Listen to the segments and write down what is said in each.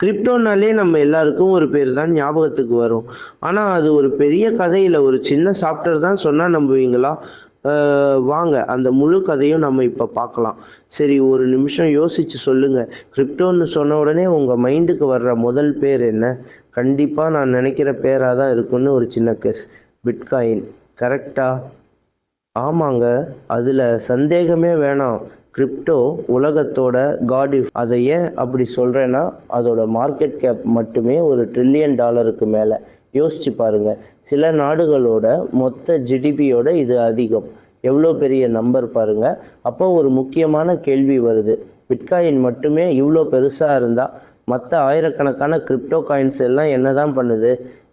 கிரிப்டோனாலே நம்ம எல்லாருக்கும் ஒரு பேர் தான் ஞாபகத்துக்கு வரும். ஆனால் அது ஒரு பெரிய கதையில் ஒரு சின்ன சாப்டர் தான் சொன்னால் நம்புவீங்களா? வாங்க. அந்த முழு கதையும் நம்ம இப்போ பார்க்கலாம் சரி ஒரு நிமிஷம் யோசிச்சு சொல்லுங்க. கிரிப்டோன்னு சொன்ன உடனே உங்கள் மைண்டுக்கு வர்ற முதல் பேர் என்ன? கண்டிப்பாக நான் நினைக்கிற பேராக தான் இருக்குன்னு ஒரு சின்ன கெஸ் பிட்காயின். கரெக்டா? ஆமாங்க. அதில் சந்தேகமே வேணாம். கிரிப்டோ உலகத்தோட காடி அதை ஏன் அப்படி சொல்கிறேன்னா அதோட மார்க்கெட் கேப் மட்டுமே ஒரு ட்ரில்லியன் டாலருக்கு மேலே. யோசிச்சு பாருங்க. சில நாடுகளோட மொத்த ஜிடிபியோட இது அதிகம். எவ்வளோ பெரிய நம்பர் பாருங்க. அப்போ ஒரு முக்கியமான கேள்வி வருது. பிட்காயின் மட்டுமே இவ்வளோ பெருசாக இருந்தால் மற்ற ஆயிரக்கணக்கான கிரிப்டோ காயின்ஸ் எல்லாம் என்ன தான் பண்ணுது?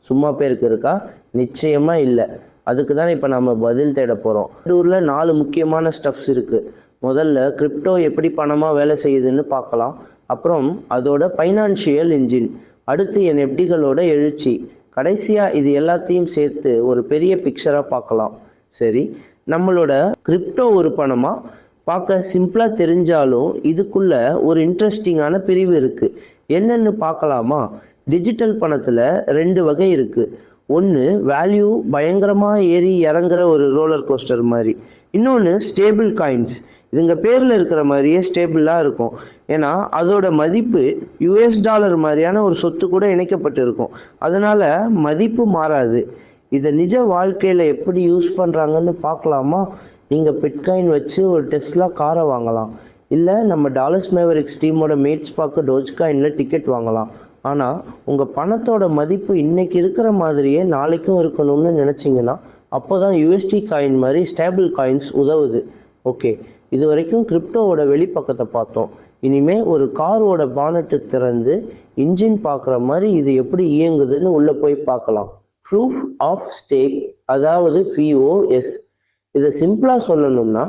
சும்மா பேருக்கு இருக்கா? நிச்சயமாக இல்லை. அதுக்கு தான் இப்போ நம்ம பதில் தேட போகிறோம் ஊரில் நாலு முக்கியமான ஸ்டெப்ஸ் இருக்குது முதல்ல கிரிப்டோ எப்படி பணமாக வேலை செய்யுதுன்னு பார்க்கலாம். அப்புறம் அதோட ஃபைனான்ஷியல் இன்ஜின் அடுத்து என் எப்டிகளோட எழுச்சி. கடைசியாக இது எல்லாத்தையும் சேர்த்து ஒரு பெரிய பிக்சராக பார்க்கலாம். சரி நம்மளோட கிரிப்டோ ஒரு பணமாக பார்க்க சிம்பிளாக தெரிஞ்சாலும் இதுக்குள்ள ஒரு இன்ட்ரெஸ்டிங்கான பிரிவு இருக்குது என்னென்னு பார்க்கலாமா? டிஜிட்டல் பணத்தில் ரெண்டு வகை இருக்குது ஒன்று வேல்யூ பயங்கரமாக ஏறி இறங்குற ஒரு ரோலர் கோஸ்டர் மாதிரி. இன்னொன்று ஸ்டேபிள் காயின்ஸ் இதுங்க பேரில் இருக்கிற மாதிரியே ஸ்டேபிளாக இருக்கும். ஏன்னா அதோட மதிப்பு யுஎஸ் டாலர் மாதிரியான ஒரு சொத்து கூட இணைக்கப்பட்டு இருக்கும் மதிப்பு மாறாது. இதை நிஜ வாழ்க்கையில் எப்படி யூஸ் பண்ணுறாங்கன்னு பார்க்கலாமா? நீங்கள் பிட்காயின் வச்சு ஒரு டெஸ்ட்லாம் காரை வாங்கலாம். இல்லை நம்ம டாலர்ஸ் மேவரிக்ஸ் டீமோட மேட்ஸ் பார்க்க டோஜ் காயினில் டிக்கெட் வாங்கலாம். ஆனால் உங்கள் பணத்தோட மதிப்பு இன்னைக்கு இருக்கிற மாதிரியே நாளைக்கும் இருக்கணும்னு நினச்சிங்கன்னா அப்போ தான் யூஎஸ்டி காயின் மாதிரி ஸ்டேபிள் காயின்ஸ் உதவுது. ஓகே இது வரைக்கும் கிரிப்டோவோட வெளிப்பக்கத்தை பார்த்தோம். இனிமே ஒரு காரோட பானட்டு திறந்து இன்ஜின் பார்க்குற மாதிரி இது எப்படி இயங்குதுன்னு உள்ளே போய் பார்க்கலாம். ப்ரூஃப் ஆஃப் ஸ்டேக் அதாவது பிஓஎஸ் இதை சிம்பிளாக சொல்லணும்னா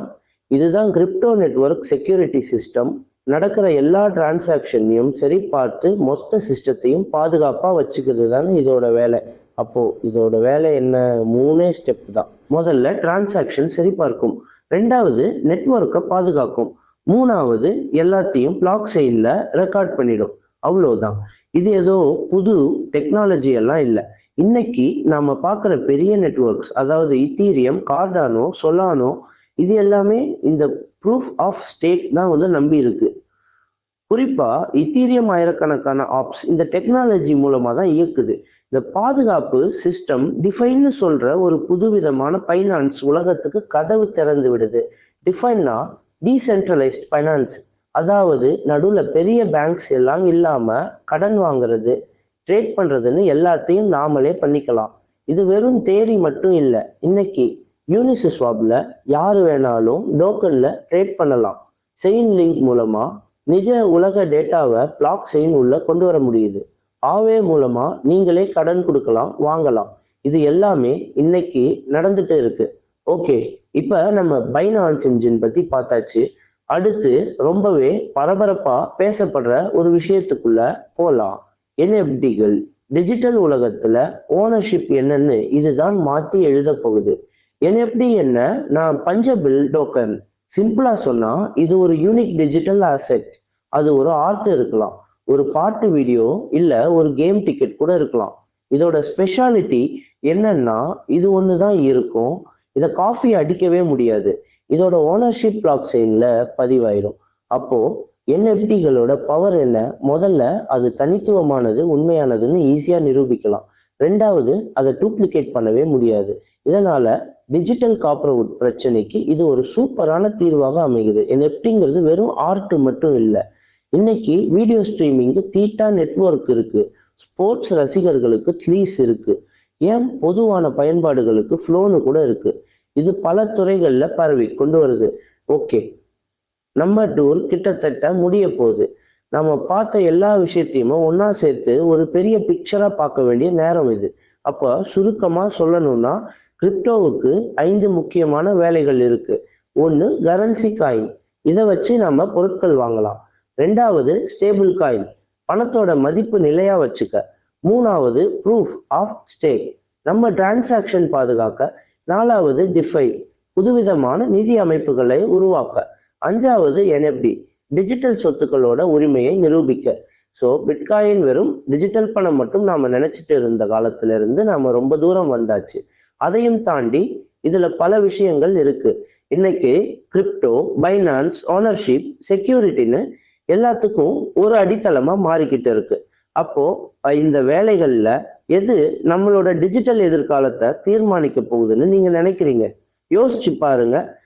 இதுதான் கிரிப்டோ நெட்வொர்க் செக்யூரிட்டி சிஸ்டம் நடக்கிற எல்லா டிரான்சாக்ஷனையும் சரி பார்த்து மொத்த சிஸ்டத்தையும் பாதுகாப்பாக வச்சுக்கிறது தானே இதோட வேலை. அப்போது இதோட வேலை என்ன? மூணே ஸ்டெப் தான். முதல்ல டிரான்சாக்ஷன் சரி பார்க்கும் ரெண்டாவது நெட்ஒர்க்கை பாதுகாக்கும். மூணாவது எல்லாத்தையும் பிளாக் செயலில் ரெக்கார்ட் பண்ணிடும். அவ்வளோதான் இது ஏதோ புது டெக்னாலஜி எல்லாம் இல்லை. இன்னைக்கு நாம் பார்க்குற பெரிய நெட்வொர்க்ஸ் அதாவது இத்தீரியம் கார்டானோ சொலானோ இது எல்லாமே இந்த ப்ரூஃப் ஆஃப் ஸ்டேக் தான் வந்து நம்பி இருக்கு. குறிப்பாக இத்தீரியம் ஆயிரக்கணக்கான ஆப்ஸ் இந்த டெக்னாலஜி மூலமாக தான் இயக்குது. இந்த பாதுகாப்பு சிஸ்டம் டிஃபைன்னு சொல்ற ஒரு புதுவிதமான ஃபைனான்ஸ் உலகத்துக்கு கதவு திறந்து விடுது. டிஃபைன்னா டீசென்ட்ரலைஸ்ட் ஃபைனான்ஸ் அதாவது நடுவில் பெரிய பேங்க்ஸ் எல்லாம் இல்லாம கடன் வாங்குறது ட்ரேட் பண்றதுன்னு எல்லாத்தையும் நாமளே பண்ணிக்கலாம். இது வெறும் தேரி மட்டும் இல்லை. இன்னைக்கு யூனிசிஸ்வாப்ல யார் வேணாலும் டோக்கன்ல ட்ரேட் பண்ணலாம். செயின் லிங்க் மூலமா நிஜ உலக டேட்டாவை பிளாக் செயின் உள்ள கொண்டு வர முடியுது. ஆவே மூலமா நீங்களே கடன் கொடுக்கலாம் வாங்கலாம். இது எல்லாமே இன்னைக்கு நடந்துட்டு இருக்கு. ஓகே இப்போ நம்ம பைனான்ஸ் இன்ஜின் பத்தி பார்த்தாச்சு. அடுத்து ரொம்பவே பரபரப்பா பேசப்படுற ஒரு விஷயத்துக்குள்ள போலாம். என்எஃப்டிகள் டிஜிட்டல் உலகத்துல ஓனர்ஷிப் என்னன்னு இதுதான் மாத்தி எழுத போகுது. என்எஃப்டி என்ன? நான் பஞ்சபில் டோக்கன் சிம்பிளா சொன்னா இது ஒரு யூனிக் டிஜிட்டல் அசெட் அது ஒரு ஆர்ட் இருக்கலாம். ஒரு பாட்டு வீடியோ இல்லை ஒரு கேம் டிக்கெட் கூட இருக்கலாம். இதோட ஸ்பெஷாலிட்டி என்னன்னா இது ஒன்று தான் இருக்கும். இதை காஃபி அடிக்கவே முடியாது. இதோட ஓனர்ஷிப் பிளாக் சைன்ல பதிவாயிடும் அப்போது என்எஃப்டிகளோட பவர் என்ன? முதல்ல அது தனித்துவமானது உண்மையானதுன்னு ஈஸியாக நிரூபிக்கலாம். ரெண்டாவது அதை டூப்ளிகேட் பண்ணவே முடியாது. இதனால் டிஜிட்டல் காப்பர்வுட் பிரச்சனைக்கு இது ஒரு சூப்பரான தீர்வாக அமைகிறது என்எஃப்டிங்கிறது வெறும் ஆர்ட் மட்டும் இல்லை. இன்னைக்கு வீடியோ ஸ்ட்ரீமிங்கு தீட்டா நெட்வொர்க் இருக்கு. ஸ்போர்ட்ஸ் ரசிகர்களுக்கு ஸ்லீஸ் இருக்கு. ஏன்? பொதுவான பயன்பாடுகளுக்கு ஃப்ளோனு கூட இருக்கு. இது பல துறைகளில் பரவி கொண்டு வருது. ஓகே நம்ம டூர் கிட்டத்தட்ட முடிய போகுது. நம்ம பார்த்த எல்லா விஷயத்தையுமே ஒன்றா சேர்த்து ஒரு பெரிய பிக்சராக பார்க்க வேண்டிய நேரம் இது. அப்போ சுருக்கமாக சொல்லணும்னா கிரிப்டோவுக்கு ஐந்து முக்கியமான வேலைகள் இருக்கு. ஒன்று கரன்சி காயின் இதை வச்சு நம்ம பொருட்கள் வாங்கலாம். ரெண்டாவது ஸ்டேபிள் காயின் பணத்தோட மதிப்பு நிலையா வச்சுக்க. மூணாவது ப்ரூஃப் ஆஃப் ஸ்டேக் நம்ம டிரான்சாக்ஷன் பாதுகாக்க. நாலாவது டிஃபை புதுவிதமான நிதி அமைப்புகளை உருவாக்க. அஞ்சாவது என்எஃப்டி டிஜிட்டல் சொத்துக்களோட உரிமையை நிரூபிக்க. ஸோ பிட்காயின் வெறும் டிஜிட்டல் பணம் மட்டும் நாம நினைச்சிட்டு இருந்த காலத்துல இருந்து நாம ரொம்ப தூரம் வந்தாச்சு. அதையும் தாண்டி இதுல பல விஷயங்கள் இருக்கு. இன்னைக்கு கிரிப்டோ பைனான்ஸ் ஓனர்ஷிப் செக்யூரிட்டின்னு எல்லாத்துக்கும் ஒரு அடித்தளமா மாறிக்கிட்டு இருக்கு. அப்போ இந்த வேலைகள்ல எது நம்மளோட டிஜிட்டல் எதிர்காலத்தை தீர்மானிக்க போகுதுன்னு நீங்க நினைக்கிறீங்க? யோசிச்சு பாருங்க.